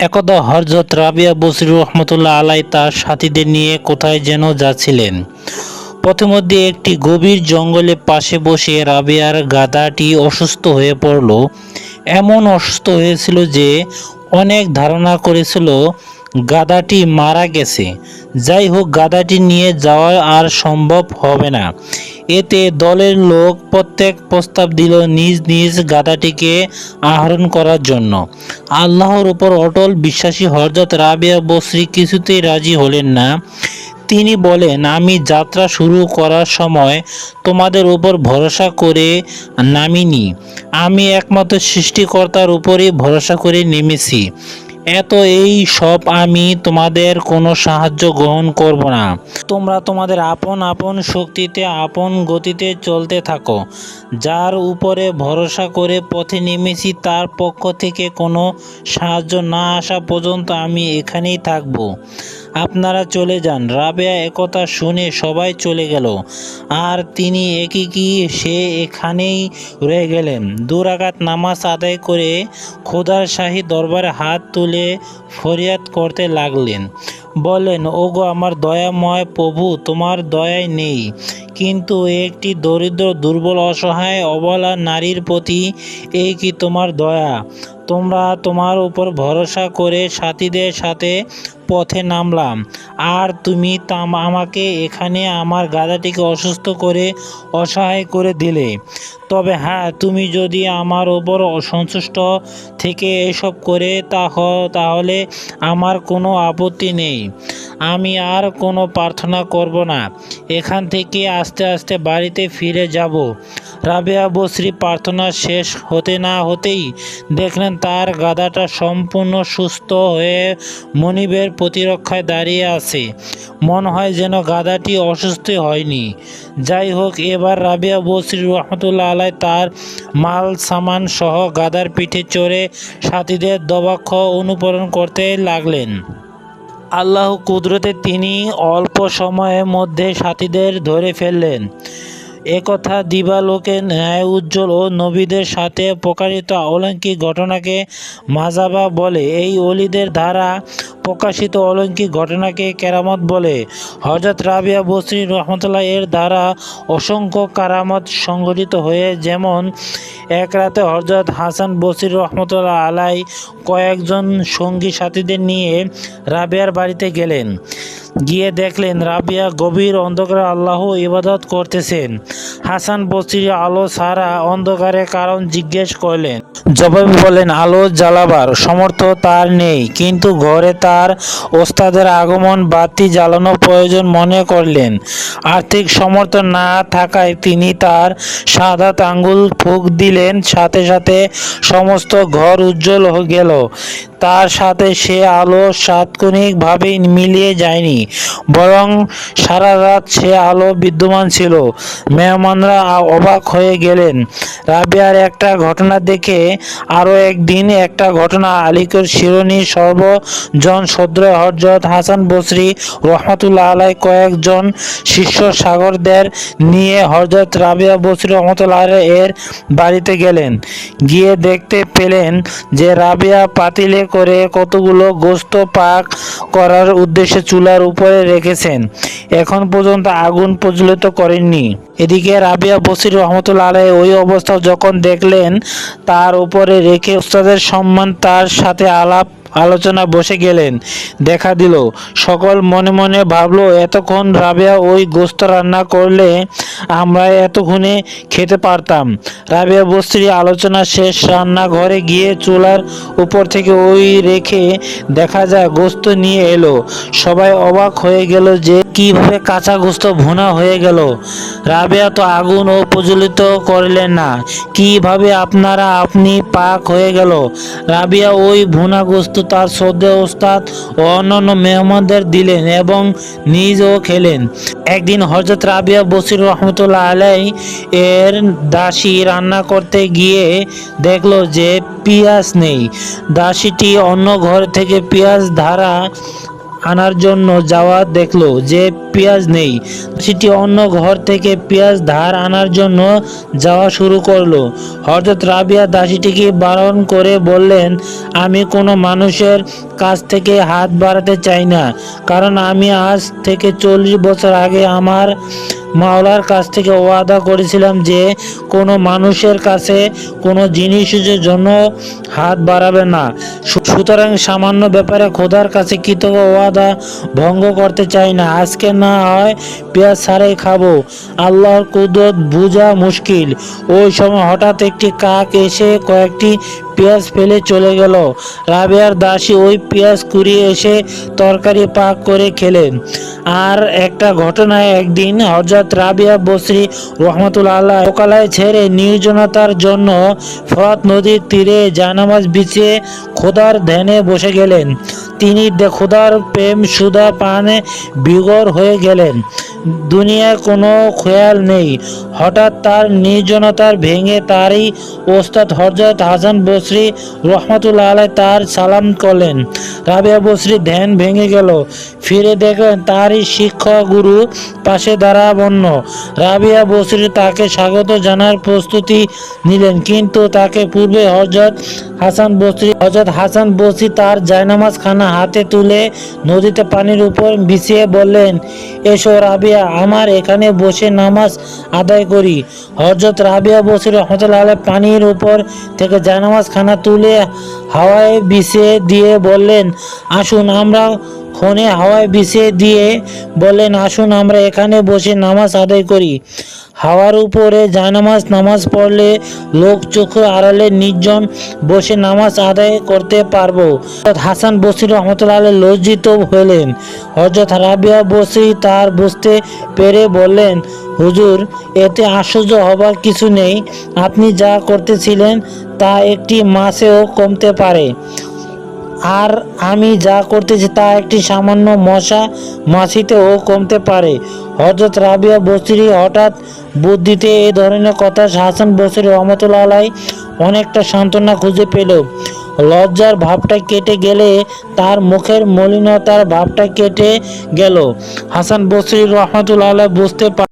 একদা হরজত রাবিয়া বসির রহমতুল্লাহ আলাই তার সাথীদের নিয়ে কোথায় যেন যাচ্ছিলেন। পথিমধ্যে একটি গভীর জঙ্গলে পাশে বসে রাবিয়ার গাদাটি অসুস্থ হয়ে পড়ল। এমন অসুস্থ হয়েছিল যে অনেক ধারণা করেছিল গাধাটি মারা গেছে। যাই হোক গাদাটি নিয়ে যাওয়া আর সম্ভব হবে না। এতে দলের লোক প্রত্যেক প্রস্তাব দিল নিজ নিজ গাধাটিকে আহরণ করার জন্য। আল্লাহর উপর অটল বিশ্বাসী হরজত রাবিয়া বসরি কিছুতেই রাজি হলেন না। তিনি বলেন, আমি যাত্রা শুরু করার সময় তোমাদের উপর ভরসা করে নামিনি। আমি একমাত্র সৃষ্টিকর্তার উপরই ভরসা করে নেমেছি। এত এই সব আমি তোমাদের কোনো সাহায্য গ্রহণ করব না। তোমরা তোমাদের আপন আপন শক্তিতে, আপন গতিতে চলতে থাকো। যার উপরে ভরসা করে পথে নেমেছি, তার পক্ষ থেকে কোনো সাহায্য না আসা পর্যন্ত আমি এখানেই থাকব। আপনারা চলে যান। রাবেয়া একথা শুনে সবাই চলে গেল। আর তিনি একই কি সে এখানেই রয়ে গেলেন। দুরাকাত নামাজ আদায় করে খোদার শাহী দরবারে হাত তুলে ফরিয়াদ করতে লাগলেন। বললেন ওগো, আমার দয়াময় প্রভু, তোমার দয়ায় নেই। কিন্তু একটি দরিদ্র, দুর্বল, অসহায়, অবলা নারীর প্রতি এই কি তোমার দয়া? তোমরা তোমার উপর ভরসা করে সাথীদের সাথে পথে নামলাম। আর তুমি তাম, আমাকে এখানে আমার গাধাটিকে অসুস্থ করে, অসহায় করে দিলে। তবে হ্যাঁ তুমি যদি আমার ওপর অসন্তুষ্ট থেকে এসব করে, তাহ, তাহলে আমার কোনো আপত্তি নেই। আমি আর কোনো প্রার্থনা করব না। এখান থেকে আস্তে আস্তে বাড়িতে ফিরে যাব। রাবেয়া বসরি প্রার্থনা শেষ হতে না হতেই দেখলেন তার গাদাটা সম্পূর্ণ সুস্থ হয়ে মনিবের প্রতিরক্ষায় দাঁড়িয়ে আছে। মনে হয় যেন গাদাটি অসুস্থ হয়নি। যাই হোক, এবার রাবিয়া বসরি রহমতুল্লাহ আলাই তার মাল, সামান সহ গাদার পিঠে চড়ে সাথীদের দবাক্ষ অনুকরণ করতে লাগলেন। আল্লাহ কুদরতে তিনি অল্প সময়ের মধ্যে সাথীদের ধরে ফেললেন। একথা দিবালোকে ন্যায় উজ্জ্বল ও নবীদের সাথে প্রকাশিত অলৌকিক ঘটনাকে মাজাবা বলে। এই অলিদের দ্বারা প্রকাশিত অলৌকিক ঘটনাকে কেরামত বলে। হজরত রাবিয়া বসরি রহমতুল্লাহ এর দ্বারা অসংখ্য কারামত সংঘটিত হয়ে, যেমন এক রাতে হজরত হাসান বসির রহমতুল্লাহ আলাই কয়েকজন সঙ্গী সাথীদের নিয়ে রাবিয়ার বাড়িতে গেলেন। গিয়ে দেখলেন রাবিয়া গভীর অন্ধকারে আল্লাহ ইবাদত করতেছেন। হাসান বসির আলো সারা অন্ধকারে কারণ জিজ্ঞেস করলেন। জবাবে বলেন আলো জ্বালাবার সমর্থ তার নেই, কিন্তু ঘরে তার ওস্তাদের আগমন বাতি জ্বালানো প্রয়োজন মনে করলেন। আর্থিক সমর্থন না থাকায় তিনি তার সাদা আঙ্গুল ফুক দিলেন। সাথে সাথে সমস্ত ঘর উজ্জ্বল হয়ে গেল। তার সাথে সে আলো তাৎক্ষণিকভাবে মিলিয়ে যায়নি, বরং সারা রাত সে আলো বিদ্যমান ছিল। মেহমানরা অবাক হয়ে গেলেন। রাবিয়ার একটা ঘটনা দেখে আরও একদিন একটা ঘটনা আলিকর শিরোনি সর্বজন সদ্র হরজত হাসান বসরি রহমতুল্লাহ আলাই কয়েকজন শিষ্য সাগরদের নিয়ে হরজত রাবিয়া বসরি রহমতুল্লাহ এর বাড়িতে গেলেন। গিয়ে দেখতে পেলেন যে রাবিয়া পাতিলে করে কতগুলো গোস্ত পাক করার উদ্দেশ্যে চুলার উপরে রেখেছেন। এখন পর্যন্ত আগুন প্রজ্বলিত করেননি। এদিকে রাবিয়া বসির রহমতুল্লাহ আলাই ওই অবস্থা যখন দেখলেন, তার উপরে রেখে উস্তাদের সম্মান তার সাথে আলাপ আলোচনা বসে গেলেন। দেখা দিল, সকল মনে মনে ভাবলো, এতক্ষণ রাবেয়া ওই গোস্ত রান্না করলে আমরা এতক্ষণে খেতে পারতাম। রাবিয়া বস্ত্রী আলোচনা শেষ, রান্নাঘরে গিয়ে চুলার উপর থেকে ওই রেখে দেখা যায়, গোস্ত নিয়ে এলো। সবাই অবাক হয়ে গেল যে কীভাবে কাঁচা গোস্ত ভুনা হয়ে গেল। রাবেয়া তো আগুন ও প্রজ্বলিত করলেন না। কীভাবে আপনারা, আপনি পাক হয়ে গেল। রাবিয়া ওই ভুনা গোস্ত তার শ্রদ্ধে ওস্তাদ ও অন্যান্য মেহমানদের দিলেন এবং নিজও খেলেন। একদিন হজরত রাবিয়া বসির রহমতুল্লাহ আলাই এর দাসী রান্না করতে গিয়ে দেখল যে পেঁয়াজ নেই। দাসীটি অন্য ঘর থেকে পেঁয়াজ ধারা আনার জন্য যাওয়া দেখল যে পেঁয়াজ নেই। সেটি অন্য ঘর থেকে পেঁয়াজ ধার আনার জন্য যাওয়া শুরু করল। হঠাৎ রাবিয়া দাসীটিকে বারণ করে বললেন, আমি কোনো মানুষের কাছ থেকে হাত বাড়াতে চাই না, কারণ আমি আজ থেকে চল্লিশ বছর আগে আমার মাওলার কাছ থেকে ওয়াদা করেছিলাম যে কোনো মানুষের কাছে কোনো জিনিসের জন্য হাত বাড়াবে না। সুতরাং সামান্য ব্যাপারে খোদার কাছে কৃতজ্ঞ ওয়াদা ভঙ্গ করতে চাই না। আজকে না হয় পেঁয়াজ ছাড়াই খাব। আল্লাহর কুদরত বোঝা মুশকিল। ওই সময় হঠাৎ একটি কাক এসে কয়েকটি পেঁয়াজ ফেলে চলে গেল। রাবেয়ার দাসী ওই পেঁয়াজ কুড়িয়ে এসে তরকারি পাক করে খেলেন আর একটা ঘটনায় একদিন হজরত রাবিয়া বসরি রহমতুল্লাহ আল্লাহ লোকালয় ছেড়ে নির্জনতার জন্য ফরাত নদীর তীরে জানামাজ বিছিয়ে খোদার ধ্যানে বসে গেলেন। তিনি খোদার প্রেম সুদা পানে বিগর হয়ে গেলেন। দুনিয়ায় কোনো খেয়াল নেই। হঠাৎ তার নির্জনতার ভেঙে তারই ওস্তাদ হজরত হাসান বসরি রহমতুল্লাহ আলাই তার সালাম করলেন। রাবিয়া বসরি ধ্যান ভেঙে গেল। ফিরে দেখলেন তারই শিক্ষক গুরু পাশে দাঁড়াবন্য রাবিয়া বসরি তাকে স্বাগত জানার প্রস্তুতি নিলেন, কিন্তু তাকে পূর্বে হজরত হাসান বসরি হজরত হাসান বসরি তার জায়নামাজ খানা হাতে তুলে নদীতে পানির উপর বিছিয়ে বললেন, এসো রাবিয়া আমার এখানে বসে নামাজ আদায় করি। হজরত রাবিয়া বসে রহমতুল্লাহ আলহ পানির উপর থেকে জানামাজ খানা তুলে হাওয়ায় বিষে দিয়ে বললেন, আসুন, আমরা ক্ষণে হাওয়ায় বিছিয়ে দিয়ে বললেন, আসুন, আমরা এখানে বসে নামাজ আদায় করি। হাওয়ার উপরে জায়নামাজ নামাজ পড়লে লোক চোখে আড়ালে নির্জন বসে নামাজ আদায় করতে পারব। হাসান বসির রহমতুল্লাহ লজ্জিত হলেন। হজরত রাবিয়া বসরি তার বুঝতে পেরে বললেন, হুজুর, এতে আশ্চর্য হবার কিছু নেই। আপনি যা করতেছিলেন তা একটি মাসেও কমতে পারে। আর আমি যা করতেছি তা একটি সামান্য মশা মাছিতেও কমতে পারে। হজরত রাবিয়া বসরি হঠাৎ বুদ্ধিতে এ ধরনের কথা হাসান বসরি রহমতুল্লাহ অনেকটা সান্ত্বনা খুঁজে পেল। লজ্জার ভাবটা কেটে গেলে তার মুখের মলিনতার ভাবটা কেটে গেল। হাসান বসরি রহমতুল্লাহ বুঝতে পার